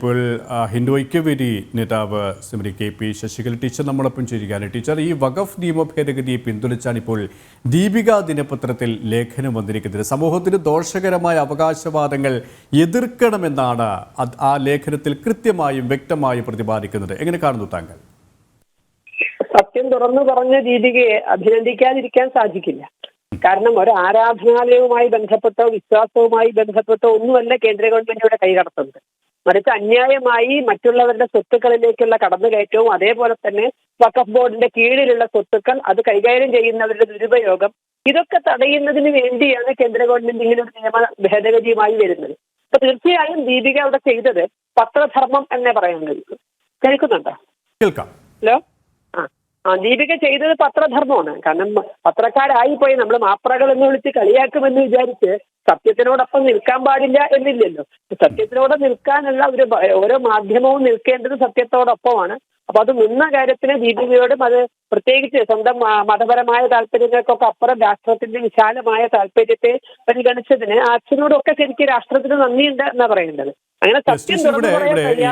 ഇപ്പോൾ Hindu Aikya Vedi Shrimati K P Sasikala teacher നമ്മളൊപ്പം ചേരുകയാണ്. Teacher ഈ വഖഫ് നിയമ ഭേദഗതിയെ പിന്തുണച്ചാണ് ഇപ്പോൾ ദീപിക ദിനപത്രത്തിൽ ലേഖനം വന്നിരിക്കുന്നത്. സമൂഹത്തിന് ദോഷകരമായ അവകാശവാദങ്ങൾ എതിർക്കണമെന്നാണ് ആ ലേഖനത്തിൽ കൃത്യമായും വ്യക്തമായും പ്രതിപാദിക്കുന്നത്. എങ്ങനെ കാണുന്നു താങ്കൾ? സത്യം തുറന്നു പറഞ്ഞ ദീപികയെ അഭിനന്ദിക്കാതിരിക്കാൻ സാധിക്കില്ല. കാരണം ഒരു ആരാധനാലയവുമായി ബന്ധപ്പെട്ടോ വിശ്വാസവുമായി ബന്ധപ്പെട്ടോ ഒന്നുമല്ല കേന്ദ്ര ഗവൺമെന്റിയുടെ കൈകടത്തുന്നത് മറിച്ച് അന്യായമായി മറ്റുള്ളവരുടെ സ്വത്തുക്കളിലേക്കുള്ള കടന്നുകയറ്റവും അതേപോലെ തന്നെ വഖഫ് ബോർഡിന്റെ കീഴിലുള്ള സ്വത്തുക്കൾ അത് കൈകാര്യം ചെയ്യുന്നവരുടെ ദുരുപയോഗം ഇതൊക്കെ തടയുന്നതിന് വേണ്ടിയാണ് കേന്ദ്ര ഗവൺമെന്റ് ഇങ്ങനെ ഒരു നിയമ ഭേദഗതിയുമായി വരുന്നത്. അപ്പൊ തീർച്ചയായും ദീപിക അവിടെ ചെയ്തത് പത്രധർമ്മം എന്നേ പറയാൻ കഴിയും. കേൾക്കുന്നുണ്ടോ? കേൾക്കാം. ഹലോ? ആ ആ ദീപിക ചെയ്തത് പത്രധർമ്മമാണ്. കാരണം പത്രക്കാരായി പോയി നമ്മൾ മാപ്രകൾ എന്ന് വിളിച്ച് കളിയാക്കുമെന്ന് വിചാരിച്ച് സത്യത്തിനോടൊപ്പം നിൽക്കാൻ പാടില്ല എന്നില്ലല്ലോ. സത്യത്തിനോട് നിൽക്കാനുള്ള ഒരു ഓരോ മാധ്യമവും നിൽക്കേണ്ടത് സത്യത്തോടൊപ്പമാണ്. അപ്പൊ അത് നിന്ന കാര്യത്തിന് ദീപികയോടും അത് പ്രത്യേകിച്ച് സ്വന്തം മതപരമായ താല്പര്യങ്ങൾക്കൊക്കെ അപ്പുറം രാഷ്ട്രത്തിന്റെ വിശാലമായ താല്പര്യത്തെ പരിഗണിച്ചതിന് അച്ഛനോടൊക്കെ ശരിക്കും രാഷ്ട്രത്തിന് നന്ദിയുണ്ട് എന്നാ പറയേണ്ടത്. ഇവിടെ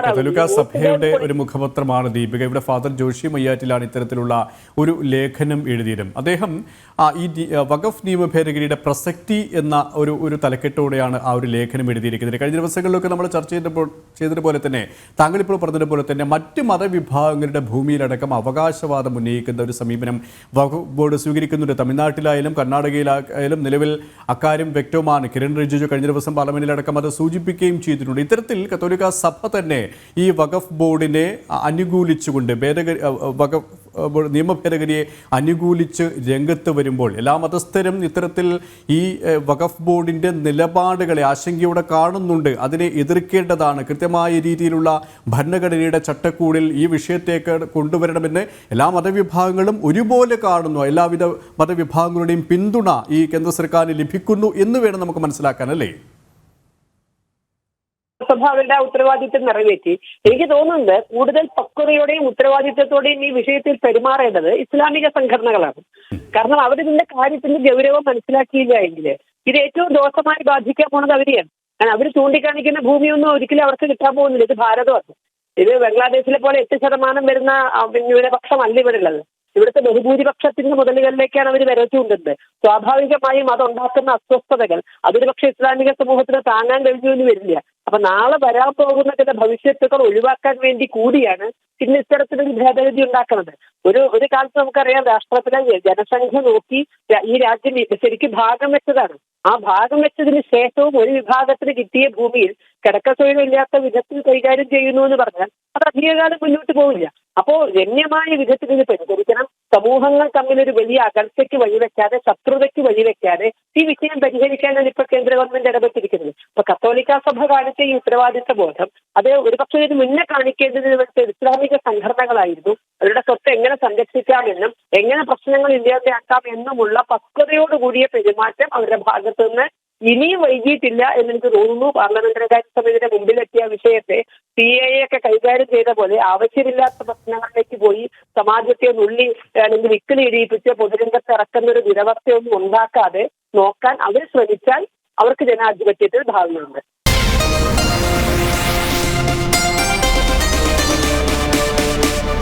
കത്തോലിക്ക സഭയുടെ ഒരു മുഖപത്രമാണ് ദീപിക. ഇവിടെ ഫാദർ ജോഷി മയ്യാറ്റിലാണ് ഇത്തരത്തിലുള്ള ഒരു ലേഖനം എഴുതിയതും. അദ്ദേഹം ഈ വഖഫ് നിയമ ഭേദഗതിയുടെ പ്രസക്തി എന്ന ഒരു ഒരു തലക്കെട്ടോടെയാണ് ആ ഒരു ലേഖനം എഴുതിയിരിക്കുന്നത്. കഴിഞ്ഞ ദിവസങ്ങളിലൊക്കെ നമ്മൾ ചർച്ച ചെയ്തപ്പോൾ ചെയ്തതുപോലെ തന്നെ താങ്കൾ ഇപ്പോൾ പറഞ്ഞതുപോലെ തന്നെ മറ്റ് മതവിഭാഗങ്ങളുടെ ഭൂമിയിലടക്കം അവകാശവാദം ഉന്നയിക്കുന്ന ഒരു സമീപനം വഖഫ് ബോർഡ് സ്വീകരിക്കുന്നുണ്ട്. തമിഴ്നാട്ടിലായാലും കർണാടകയിലായാലും നിലവിൽ അക്കാര്യം വ്യക്തമാണ് കിരൺ റിജിജു കഴിഞ്ഞ ദിവസം പാർലമെന്റിലടക്കം അത് സൂചിപ്പിക്കുകയും ചെയ്തിട്ടുണ്ട്. ഇത്തരത്തിൽ കത്തോലിക്ക സഭ തന്നെ ഈ വഖഫ് ബോർഡിനെ അനുകൂലിച്ചുകൊണ്ട് ഭേദഗതി വഖഫ് നിയമ ഭേദഗതിയെ അനുകൂലിച്ച് രംഗത്ത് വരുമ്പോൾ എല്ലാ മതസ്ഥരും ഇത്തരത്തിൽ ഈ വഖഫ് ബോർഡിന്റെ നിലപാടുകളെ ആശങ്കയോടെ കാണുന്നുണ്ട്. അതിനെ എതിർക്കേണ്ടതാണ്. കൃത്യമായ രീതിയിലുള്ള ഭരണഘടനയുടെ ചട്ടക്കൂടിൽ ഈ വിഷയത്തേക്ക് കൊണ്ടുവരണമെന്ന് എല്ലാ മതവിഭാഗങ്ങളും ഒരുപോലെ കാണുന്നു. എല്ലാവിധ മതവിഭാഗങ്ങളുടെയും പിന്തുണ ഈ കേന്ദ്ര സർക്കാരിന് ലഭിക്കുന്നു എന്ന് വേണം നമുക്ക് മനസ്സിലാക്കാൻ അല്ലേ? സഭ അവരുടെ ആ ഉത്തരവാദിത്വം നിറവേറ്റി. എനിക്ക് തോന്നുന്നത് കൂടുതൽ പക്വതയോടെയും ഉത്തരവാദിത്വത്തോടെയും ഈ വിഷയത്തിൽ പെരുമാറേണ്ടത് ഇസ്ലാമിക സംഘടനകളാണ്. കാരണം അവരിതിന്റെ കാര്യത്തിന്റെ ഗൗരവം മനസ്സിലാക്കിയില്ല എങ്കിൽ ഇത് ഏറ്റവും ദോഷമായി ബാധിക്കാൻ പോണത് അവരെയാണ്. കാരണം അവർ ചൂണ്ടിക്കാണിക്കുന്ന ഭൂമിയൊന്നും ഒരിക്കലും അവർക്ക് കിട്ടാൻ പോകുന്നില്ല. ഇത് ഭാരതമാണ്. ഇത് ബംഗ്ലാദേശിലെ പോലെ എട്ട് ശതമാനം വരുന്ന ന്യൂനപക്ഷമല്ല ഇവിടെ ഉള്ളത് ഇവിടുത്തെ ബഹുഭൂരിപക്ഷത്തിന്റെ മുതലുകളിലേക്കാണ് അവർ വരച്ചുകൊണ്ടിരുന്നത് സ്വാഭാവികമായും അതുണ്ടാക്കുന്ന അസ്വസ്ഥതകൾ അതൊരു പക്ഷേ ഇസ്ലാമിക സമൂഹത്തിന് താങ്ങാൻ കഴിഞ്ഞു എന്ന് വരില്ല. അപ്പൊ നാളെ വരാൻ പോകുന്ന ചില ഭവിഷ്യത്തുകൾ ഒഴിവാക്കാൻ വേണ്ടി കൂടിയാണ് പിന്നെ ഇത്തരത്തിലൊരു ഭേദഗതി ഉണ്ടാക്കുന്നത്. ഒരു ഒരു കാലത്ത് നമുക്കറിയാം രാഷ്ട്രത്തിലെ ജനസംഖ്യ നോക്കി ഈ രാജ്യം ശരിക്കും ഭാഗം വെച്ചതാണ്. ആ ഭാഗം വെച്ചതിന് ശേഷവും ഒരു വിഭാഗത്തിന് കിട്ടിയ ഭൂമിയിൽ കിടക്കത്തൊഴിലില്ലാത്ത വിധത്തിൽ കൈകാര്യം ചെയ്യുന്നു എന്ന് പറഞ്ഞാൽ അത് അധികകാലം മുന്നോട്ട് പോവില്ല. അപ്പോ രമ്യമായ വിധത്തിൽ ഇത് പരിഹരിക്കണം. സമൂഹങ്ങൾ തമ്മിൽ ഒരു വലിയ അകൽച്ചയ്ക്ക് വഴിവെക്കാതെ ശത്രുതയ്ക്ക് വഴിവെക്കാതെ ഈ വിഷയം പരിഹരിക്കാനാണ് ഇപ്പൊ കേന്ദ്ര ഗവൺമെന്റ് ഇടപെട്ടിരിക്കുന്നത്. ഇപ്പൊ കത്തോലിക്ക സഭ കാണിച്ച ഈ ഉത്തരവാദിത്ത ബോധം അത് ഒരുപക്ഷെ ഇതിന് മുന്നേ കാണിക്കേണ്ടത് ഇസ്ലാമിക സംഘടനകളായിരുന്നു. അവരുടെ സ്വത്ത് എങ്ങനെ സംരക്ഷിക്കാമെന്നും എങ്ങനെ പ്രശ്നങ്ങൾ ഇല്ലാതെയാക്കാം എന്നുമുള്ള പക്വതയോടുകൂടിയ പെരുമാറ്റം അവരുടെ ഭാഗത്തു നിന്ന് ഇനിയും വൈകിയിട്ടില്ല എന്ന് എനിക്ക് തോന്നുന്നു. പാർലമെന്ററി കാര്യ സമിതിയുടെ മുമ്പിലെത്തിയ വിഷയത്തെ സി എ ഒക്കെ കൈകാര്യം ചെയ്ത പോലെ ആവശ്യമില്ലാത്ത പ്രശ്നങ്ങളിലേക്ക് പോയി സമാജത്തെ നുള്ളി അല്ലെങ്കിൽ വിക്കിലിടിയിപ്പിച്ച് പൊതുരംഗത്ത് ഇറക്കുന്ന ഒരു ദുരവസ്ഥയൊന്നും ഉണ്ടാക്കാതെ നോക്കാൻ അവർ ശ്രമിച്ചാൽ അവർക്ക് ജനാധിപത്യത്തിൽ ഭാവിയുണ്ട്